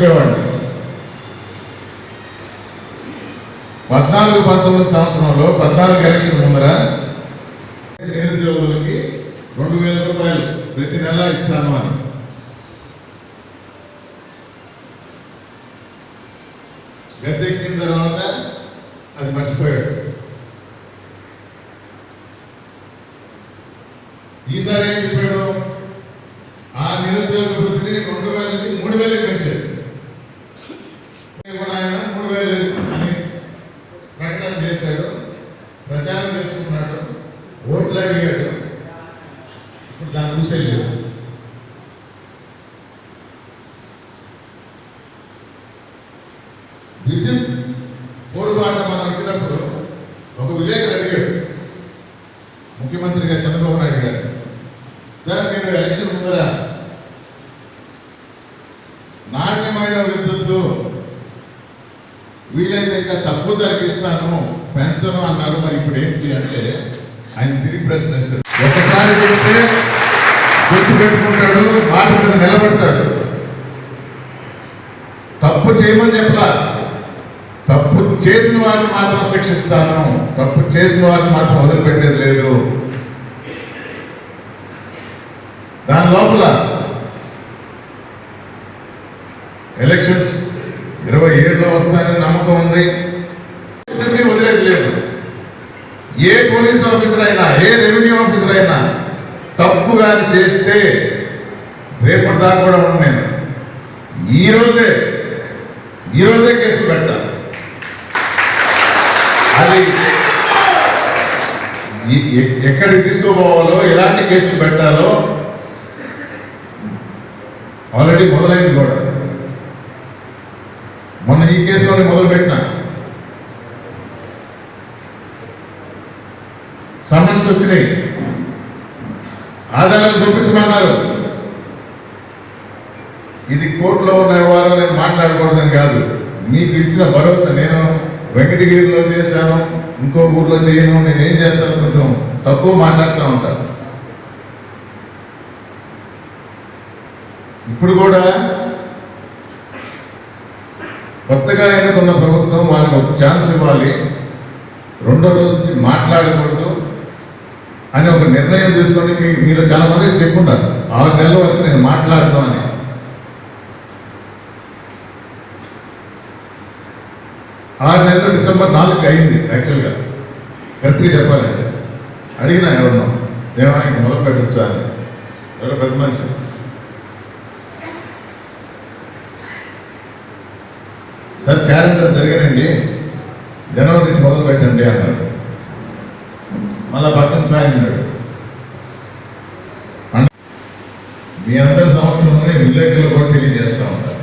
Joke పద్నాలుగు పంతొమ్మిది సంవత్సరంలో పద్నాలుగు ఎలక్షన్ ముందర నిరుద్యోగులకి రెండు వేల రూపాయలు ప్రతి నెల ఇస్తాను అని. గద్దెక్కిన తర్వాత అది మర్చిపోయాడు. ఈసారి ఏం చెప్పాడు? ఆ నిరుద్యోగ వృత్తిని రెండు వేలకి మూడు మూడు పెట్టాడు పెంచాడు ఇప్పుడు ఆయన మూడు వేలు అని ప్రకటన చేశాడు ప్రచారం చేసుకున్నాడు ఓట్లు అడిగాడు ఇప్పుడు దాని ఊసేయలేదు విద్యుత్ పోరుబాట మనం ఇచ్చినప్పుడు ఒక విలేకరు అడిగాడు. ముఖ్యమంత్రిగా చంద్రబాబు నాయుడు గారు. సార్ మీరు ఎలక్షన్ ముందర నాణ్యమైన విద్యుత్తు వీలైతే ఇంకా తక్కువ ధరకు ఇస్తాను పెంచను అన్నారు. మరి ఇప్పుడు ఏంటి అంటే ఆయన తిరిగి ప్రశ్న వేశారు ఒకసారి చెప్తే గుర్తు పెట్టుకుంటాడు మాట మీద నిలబడతాడు. తప్పు చేయమని చెప్పలా. తప్పు చేసిన వారిని మాత్రం శిక్షిస్తాను. తప్పు చేసిన వారిని మాత్రం వదిలిపెట్టేది లేదు. దాని లోపల ఎలక్షన్స్ ఇరవై ఏడులో వస్తానని నమ్మకం ఉంది. వదిలేదు వదిలేది లేదు. ఏ పోలీస్ ఆఫీసర్ అయినా ఏ రెవెన్యూ ఆఫీసర్ అయినా తప్పు కానీ చేస్తే రేపటి దాకా కూడా ఉన్నాను నేను. ఈ రోజే కేసు పెట్టా అది ఎక్కడికి తీసుకోపోవాలో ఎలాంటి కేసులు పెట్టాలో ఆల్రెడీ మొదలైంది కూడా. మొన్న ఈ కేసులోనే మొదలుపెట్టిన సమన్స్ వచ్చినాయి. ఆధారాలు చూపించమన్నారు. ఇది కోర్టులో ఉన్న వారు నేను మాట్లాడకూడదని కాదు. మీకు ఇచ్చిన భరోసా నేను వెంకటగిరిలో చేశాను ఇంకో ఊర్లో చేయను నేను ఏం చేస్తాను కొంచెం తక్కువ మాట్లాడుతూ ఉంటాను ఇప్పుడు కూడా కొత్తగా ఎన్నుకున్న ప్రభుత్వం వాళ్ళకి ఒక ఛాన్స్ ఇవ్వాలి. రెండో రోజు నుంచి మాట్లాడకూడదు. అని ఒక నిర్ణయం తీసుకొని మీ మీరు చాలా మంది చెప్పుంటారు. ఆరు నెలల వరకు నేను మాట్లాడతాం అని. ఆరు నెలలు డిసెంబర్ నాలుగు అయింది యాక్చువల్గా కరెక్ట్గా చెప్పాలంటే అడిగినా ఎవరినో దేవానికి మొదలు పెట్టొచ్చా? అని. ఎవరో పెద్ద మనిషి. Sir calendar జరిగానండి. జనవరి నుంచి మొదలు పెట్టండి అన్నారు. మళ్ళా పక్కన ప్లాన్ మీ అందరి సంవత్సరంలోనే విలేకరులు కూడా తెలియజేస్తా ఉంటారు.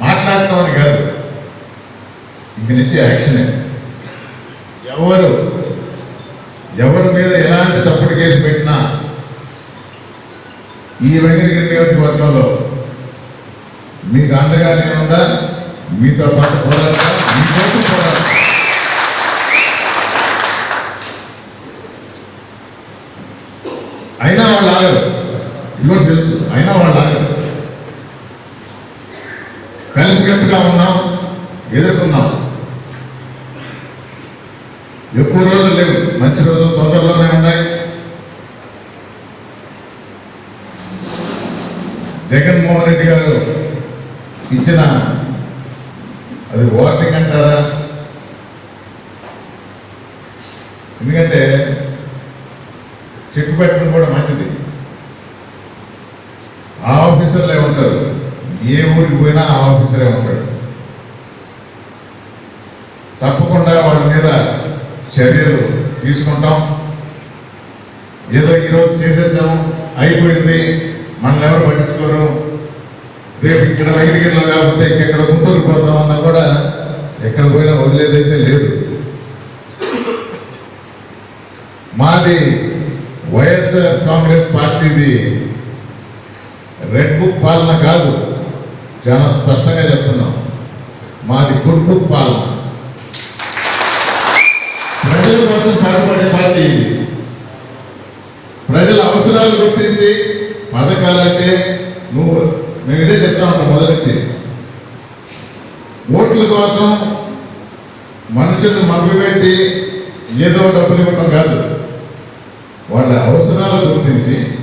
మాట్లాడటం అని కాదు ఇక నుంచి యాక్షనే ఎవరు ఎవరి మీద ఎలాంటి తప్పుడు కేసు పెట్టినా ఈ వెంకటగిరి నియోజకవర్గంలో మీకు అండగా నేనుండా మీతో పాటు పోరాడతా మీతో పోరాడతా. అయినా వాళ్ళు ఆగరు. ఇదిగో తెలుసు అయినా వాళ్ళు ఆగరు. కలిసికట్టుగా ఉన్నాం ఎదుర్కొన్నాం. ఎక్కువ రోజులు లేవు మంచి రోజులు తొందరలోనే ఉన్నాయి. జగన్మోహన్ రెడ్డి గారు ఇచ్చిన అది వార్నింగ్ అంటారా? ఎందుకంటే చెక్ పెట్టడం కూడా మంచిది. ఆ ఆఫీసర్లే ఏ ఊరికి పోయినా ఆ ఆఫీసరే ఉంటాడు. తప్పకుండా వాళ్ళ మీద చర్యలు తీసుకుంటాం. ఏదో ఈరోజు చేసేసాము అయిపోయింది మనల్ని ఎవరు పట్టించుకోరు. రేపు ఇక్కడ వైద్యగిరిలో కాకపోతే ఇంకెక్కడ గుంటూరు పోతామన్నా కూడా ఎక్కడ పోయినా వదిలేదైతే లేదు. మాది వైఎస్ఆర్ కాంగ్రెస్ పార్టీది రెడ్ బుక్ పాలన కాదు. చాలా స్పష్టంగా చెప్తున్నాం. మాది గుడ్ బుక్ పాలన. ప్రజల కోసం పాటుపడే పార్టీ ఇది. ప్రజల అవసరాలు గుర్తించి పథకాలంటే నువ్వు మేము ఇదే చెప్తా ఉంటాం మొదటి ఓట్ల కోసం మనుషులను మభ్యపెట్టి ఏదో డబ్బులు ఇవ్వటం కాదు. వాళ్ళ అవసరాలు గుర్తించి